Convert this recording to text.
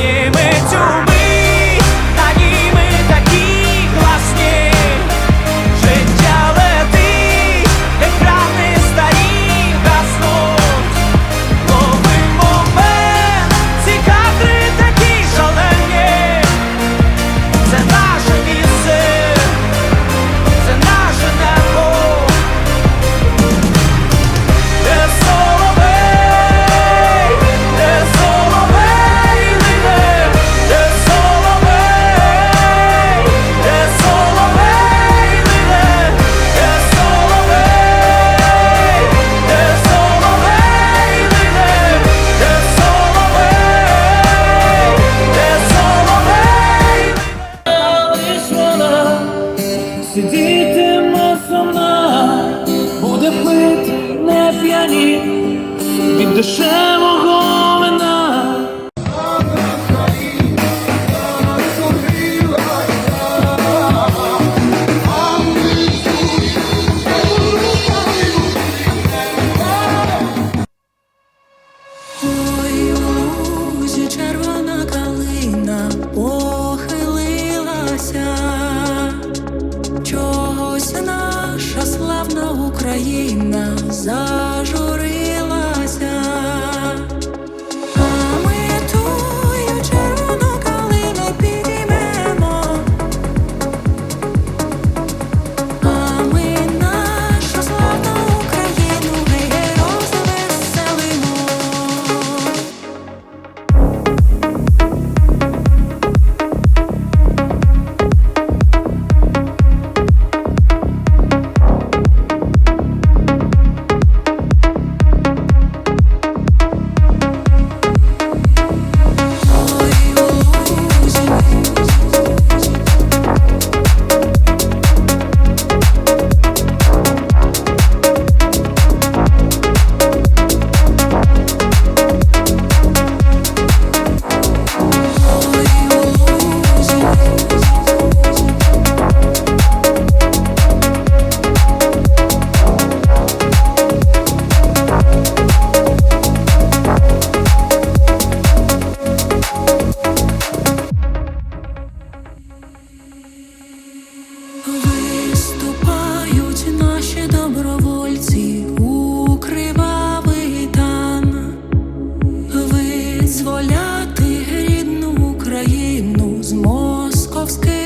nie. сидітиме сумна, буде пити не п'яні від душею. Україна за. московський.